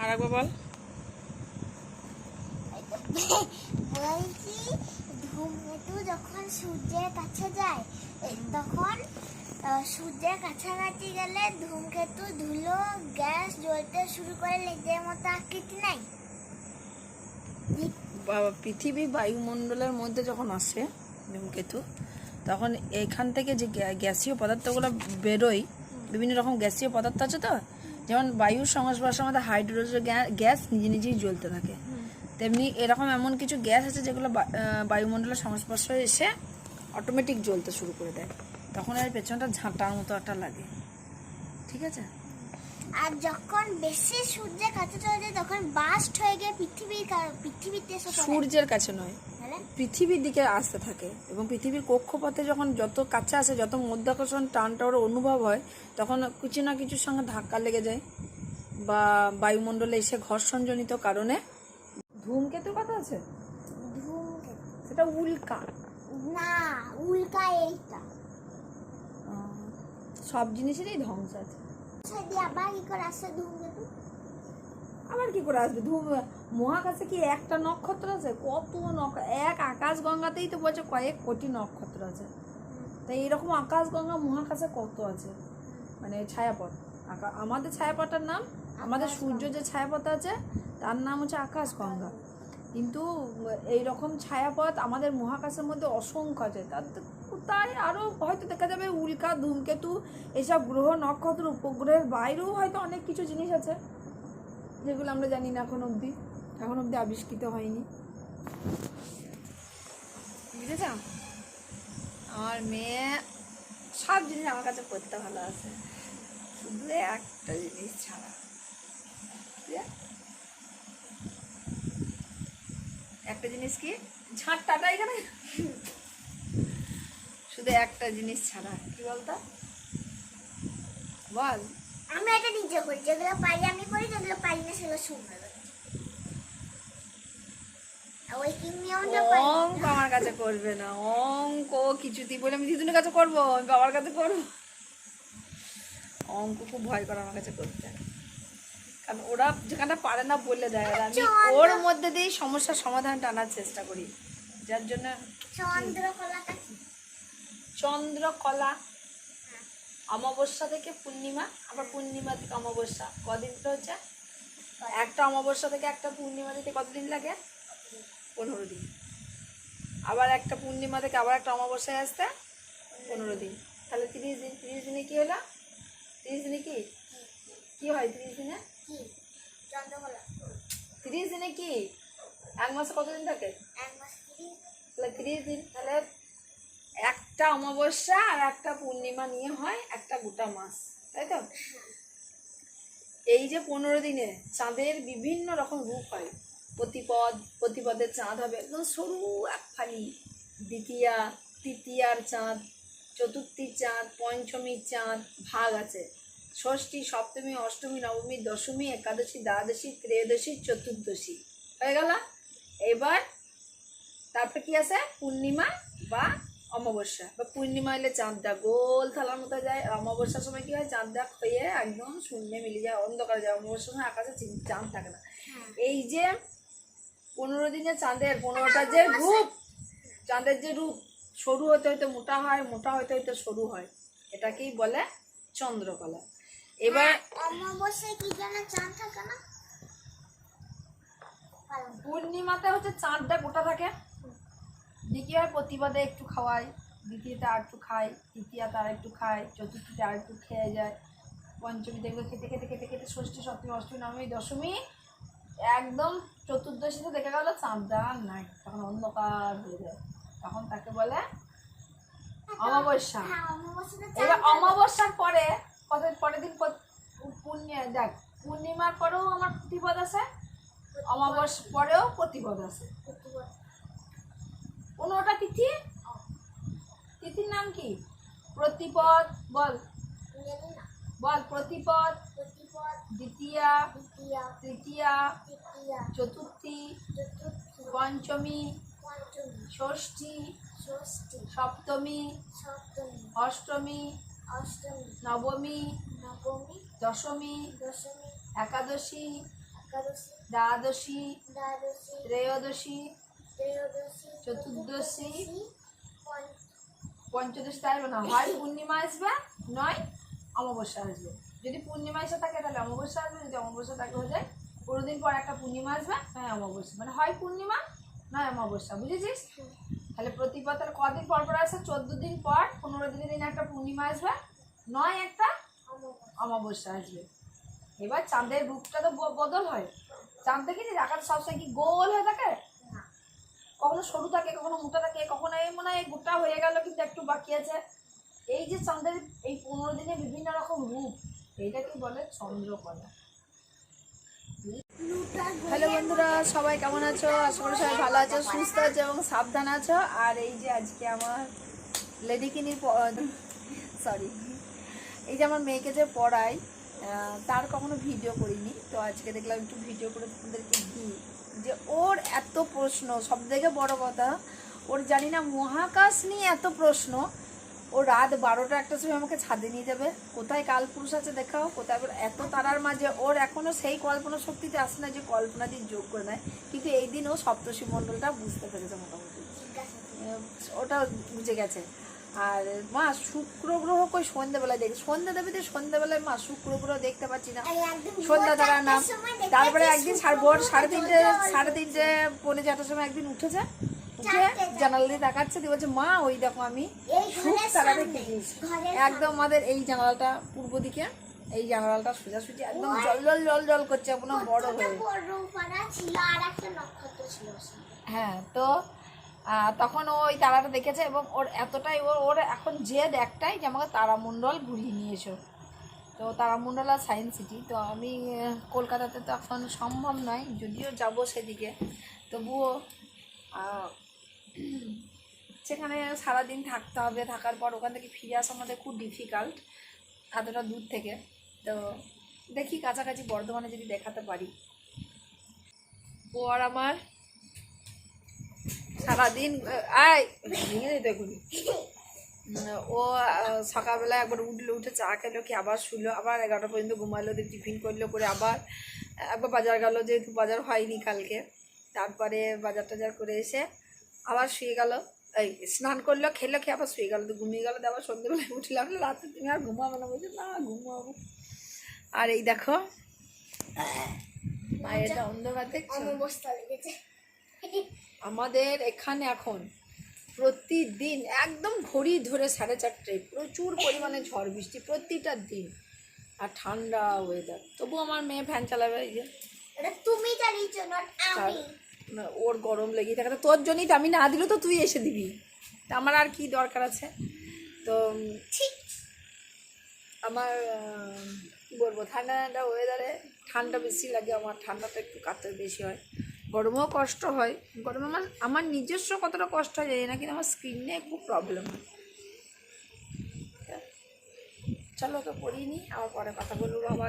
আর একবার বল। বলছি ধূমকেতু যখন সূর্যের কাছে যায় তখন সূর্যের কাছাকাছি গেলে ধূমকেতু ধুলো গ্যাস জ্বলতে শুরু করে লেজের মতো আকৃতি নাই? পৃথিবী বায়ুমণ্ডলের মধ্যে যখন আসে ধূমকেতু তখন এখান থেকে যে গ্যা- গ্যাসীয় পদার্থগুলো বেরোয় বিভিন্ন রকম গ্যাসীয় পদার্থ আছে তো? যেমন বায়ুর সংস্পর্শের মধ্যে হাইড্রোজেন গ্যাস নিজে নিজেই জ্বলতে থাকে। তেমনি এরকম এমন কিছু গ্যাস আছে যেগুলো বায়ুমণ্ডলের সংস্পর্শে এসে অটোমেটিক জ্বলতে শুরু করে দেয়। তখন এর পেছনটা ঝাঁটার মতো একটা লাগে। ঠিক আছে? আর যখন বেশি সূর্যের কাছে চলে যায় তখন বাস্ট হয়ে গিয়ে পৃথিবীর পৃথিবীতে সূর্যের কাছে নয়? পৃথিবীর দিকে আসতে থাকে এবং পৃথিবীর কক্ষপথে যখন যত কাছে আসে যত মধ্যাকর্ষণ টানটা ওর অনুভব হয় তখন কিছু না কিছুর সঙ্গে ধাক্কা লেগে যায় বা বায়ুমণ্ডলে এসে ঘর্ষণজনিত কারণে ধূমকেতু কথা আছে? সেটা উল্কা। না উল্কা এইটা। সব জিনিসেরই ধ্বংস আছে। আবার কি করে আসে ধূমকেতু আবার কি করে আসবে? ধূম মহাকাশে কি একটা নক্ষত্র আছে? কত নক্ষ এক আকাশ গঙ্গাতেই তো বলছে কয়েক কোটি নক্ষত্র আছে। তাই এরকম আকাশ গঙ্গা মহাকাশে কত আছে? মানে ছায়াপথ। আমাদের ছায়াপথটার নাম? আমাদের সূর্য যে ছায়াপথ আছে তার নাম হচ্ছে আকাশ গঙ্গা। কিন্তু এই রকম ছায়াপথ আমাদের মহাকাশের মধ্যে অসংখ্য আছে। তার তাই আরও হয়তো দেখা যাবে উল্কা ধূমকেতু এসব গ্রহ নক্ষত্র উপগ্রহের বাইরেও হয়তো অনেক কিছু জিনিস আছে। যেগুলো আমরা জানি না এখন অবধি। এখন অবধি আবিষ্কৃত হয়নি। বুঝেছ? আমার মেয়ে সব জিনিস আমার কাছে পড়তে ভালো আছে। শুধু একটা জিনিস ছাড়া? একটা জিনিস কি? ঝাঁটটাটা এখানে? শুধু একটা জিনিস ছাড়া। কি বলতো? বল। আমি এটা নিজে করি যেগুলো পারি আমি করি যেগুলো পারি না সেগুলো শুনবে। অঙ্ক আমার কাছে করবে না অঙ্ক কিছুতেই বলে আমি দিদুনের কাছে করব আমি বাবার কাছে করব। অঙ্ক খুব ভয় করে আমার কাছে করতে। কারণ ওরা যেখানটা পারে না বলে দেয় আর আমি ওর মধ্যে দিয়েই সমস্যার সমাধান টানার চেষ্টা করি। যার জন্য চন্দ্রকলাটা কি? চন্দ্রকলা অমাবস্যা থেকে পূর্ণিমা আবার পূর্ণিমা থেকে অমাবস্যা। কদিন তো হচ্ছে? একটা অমাবস্যা থেকে একটা পূর্ণিমা দিতে কতদিন লাগে? পনেরো দিন। আবার একটা পূর্ণিমা থেকে আবার একটা অমাবস্যায় আসতে পনেরো দিন। তাহলে তিরিশ দিন তিরিশ দিনে কী হলো? তিরিশ দিনে কি? কি হয় তিরিশ দিনে? চন্দ্রকলা। তিরিশ দিনে কি? এক মাসে কতদিন থাকে? এক মাস তাহলে তিরিশ দিন তাহলে একটা অমাবস্যা আর একটা পূর্ণিমা নিয়ে হয় একটা গোটা মাস, তাই তো? এই যে পনেরো দিনে চাঁদের বিভিন্ন রকম রূপ হয়। প্রতিপদ, প্রতিপদের চাঁদ হবে একদম সরু এক ফালি দ্বিতীয়া, তৃতীয়ার চাঁদ, চতুর্থীর চাঁদ, পঞ্চমীর চাঁদ, ভাগ আছে। ষষ্ঠী, সপ্তমী, অষ্টমী, নবমী, দশমী, একাদশী, দ্বাদশী, ত্রয়োদশী, চতুর্দশী। হয়ে গেল? এবার তারপরে কি আছে? পূর্ণিমা বা অমাবস্যা। বা পূর্ণিমা এলে চাঁদটা গোল থালার মতো যায়। আর অমাবস্যার সময় কি হয়? চাঁদটা হয়ে একদম শূন্যে মিলে যায় অন্ধকার যায়। অমাবস্যার সময় আকাশে চাঁদ থাকে না। এই যে পনেরো দিনে চাঁদের পনেরোটা যে রূপ চাঁদের যে রূপ সরু হতে হতে মোটা হয় মোটা হতে হতে সরু হয়। এটাকেই বলে চন্দ্রকলা। এবার অমাবস্যায় কি যেন চাঁদ থাকে না? পূর্ণিমাতে হচ্ছে চাঁদটা গোটা থাকে। দ্বিতীয় হয় প্রতিবাদে একটু খাওয়াই দ্বিতীয়তে আর একটু খাই তৃতীয়তে আর একটু খাই চতুর্থীতে আর একটু খেয়ে যায়। পঞ্চমী দেখবে খেতে খেতে খেতে খেতে ষষ্ঠী, সপ্তমী, অষ্টমী, নবমী, দশমী একদম চতুর্দশীতে দেখে গেল আর নাই, তখন অন্ধকার হয়ে যায়। তখন তাকে বলে অমাবস্যা। এবার অমাবস্যার পরে, কত পরের দিন পূর্ণিমা দেখ, পূর্ণিমার পরেও আমার প্রতিপদ আছে, অমাবস্যার পরেও প্রতিপদ আছে। পনেরোটা তিথি? তিথির নাম কি? প্রতিপদ, বল। বল, প্রতিপদ। দ্বিতীয়া, তৃতীয়া, চতুর্থী, পঞ্চমী, ষষ্ঠী, সপ্তমী, অষ্টমী অষ্টমী নবমী নবমী দশমী দশমী একাদশী একাদশী, দ্বাদশী, ত্রয়োদশী চতুর্দশী, পঞ্চ- পঞ্চদশী তাই না? হয় পূর্ণিমা আসবে নয় অমাবস্যা আসবে। যদি পূর্ণিমা এসে থাকে তাহলে অমাবস্যা আসবে যদি অমাবস্যা থাকে হয়ে যায় পনেরো দিন পর একটা পূর্ণিমা আসবে নয় অমাবস্যা। মানে হয় পূর্ণিমা নয় অমাবস্যা বুঝেছিস? তাহলে প্রতিবার তাহলে কদিন পর পর আসে? চোদ্দ দিন পর পনেরো দিনের দিন একটা পূর্ণিমা আসবে নয় একটা অমাবস্যা। আসবে। এবার চাঁদের রূপটা তো বদল হয়। চাঁদ দেখিনি আকাশ সবসময় কি গোল হয়ে থাকে। কখনো সরু থাকে, কখনো মোটা থাকে, কখনো এই মনে হয় গোটা হয়ে গেল কিন্তু একটু বাকি আছে। এই যে চাঁদের এই পনেরো দিনে বিভিন্ন রকম রূপ এইটাকে বলে? চন্দ্রকলা। হ্যালো বন্ধুরা, সবাই কেমন আছো? আশা করি সবাই ভালো আছো, সুস্থ আছো এবং সাবধান আছো। আর এই যে আজকে আমার লেডিকিনি সরি এই যে আমার মেয়েকে যে পড়াই তার কখনো ভিডিও করিনি। তো আজকে দেখলাম একটু ভিডিও করে তোমাদেরকে দিই। যে ওর এত প্রশ্ন সব থেকে বড় কথা ওর জানি না মহাকাশ নিয়ে এত প্রশ্ন ও রাত বারোটা একটা সময় আমাকে ছাদে নিয়ে যাবে। কোথায় কালপুরুষ আছে দেখাও কোথায় এত তারার মাঝে ওর এখনও সেই কল্পনা শক্তিতে আসে না যে কল্পনা দিয়ে যোগ করে নেয় কিন্তু এই দিন ও সপ্তর্ষি মণ্ডলটা বুঝতে পেরেছে মোটামুটি। ওটা বুঝে গেছে। আর মা শুক্র গ্রহ কই? সন্ধ্যেবেলায় দেখি। সন্ধ্যা দেবে তো সন্ধ্যেবেলায় মা শুক্র গ্রহ দেখতে পাচ্ছি না। সন্ধ্যা সময় দেখেছি তারপরে একদিন ভোর সাড়ে তিনটে সাড়ে তিনটে পৌনে চারটার সময় একদিন উঠেছে। উঠে জানালা দিয়ে তাকাচ্ছে দিয়ে বলছে মা ওই দেখো আমি তারা সামনে, একদম আমাদের এই জানালাটা পূর্ব দিকে এই জানালাটা সোজাসুজি একদম জল জল জল জল করছে কোনো বড় হয়ে। হ্যাঁ তো তখন ওই তারাটা দেখেছে এবং ওর এতটাই ওর ওর এখন জেদ একটাই যে আমাকে তারামণ্ডল ঘুরিয়ে নিয়ে এসো। তো তারামণ্ডল আর সায়েন্স সিটি। তো আমি কলকাতাতে তো এখন সম্ভব নয়, যদিও যাব সেদিকে। তবুও সেখানে সারাদিন থাকতে হবে। থাকার পর ওখান থেকে ফিরে আসা আমাদের খুব ডিফিকাল্ট এতটা দূর থেকে। তো দেখি কাছাকাছি বর্ধমানে যদি দেখাতে পারি। ও আর আমার সারাদিন আয় ভেঙে এখনই। ও আহ, সকালবেলা একবার উঠল উঠে চা খেলো কি আবার শুলো আবার এগারোটা পর্যন্ত ঘুমালো দিয়ে টিফিন করল করে আবার একবার বাজার গেল যেহেতু বাজার হয়নি কালকে। তারপরে বাজার টাজার করে এসে আবার শুয়ে গেল। এই স্নান করল খেলো খেয়ে আবার শুয়ে গেল তো ঘুমিয়ে গেলো আবার সন্ধ্যেবেলায় উঠলাম রাতে তুমি আর ঘুমাবে না। বলছে না ঘুমাবো। আর এই দেখো মায়ের এটা অন্ধকার দেখছ? আমাদের এখানে এখন প্রতিদিন একদম ঘড়ি ধরে সাড়ে চারটে প্রচুর পরিমাণে ঝড় বৃষ্টি প্রতিটা দিন। আর ঠান্ডা ওয়েদার তবু আমার মেয়ে ফ্যান চালাবে এই যে। এটা তুমি চালিয়েছো না, ওর গরম লেগে থাকে তোর জন্যই তো আমি না দিলেও তো তুই এসে দিবি। তা আমার আর কি দরকার আছে? তো আমার কি বলব? ঠান্ডা ঠান্ডা ওয়েদারে ঠান্ডা বেশি লাগে আমার ঠান্ডাটা একটু কাতর বেশি হয়। গরমেও কষ্ট হয়। গরমে আমার আমার নিজস্ব কতটা কষ্ট হয় জানি না, কিন্তু আমার স্কিনে খুব প্রবলেম হয়। চলো তো পড়িয়ে আবার পরে কথা বলব বাবা।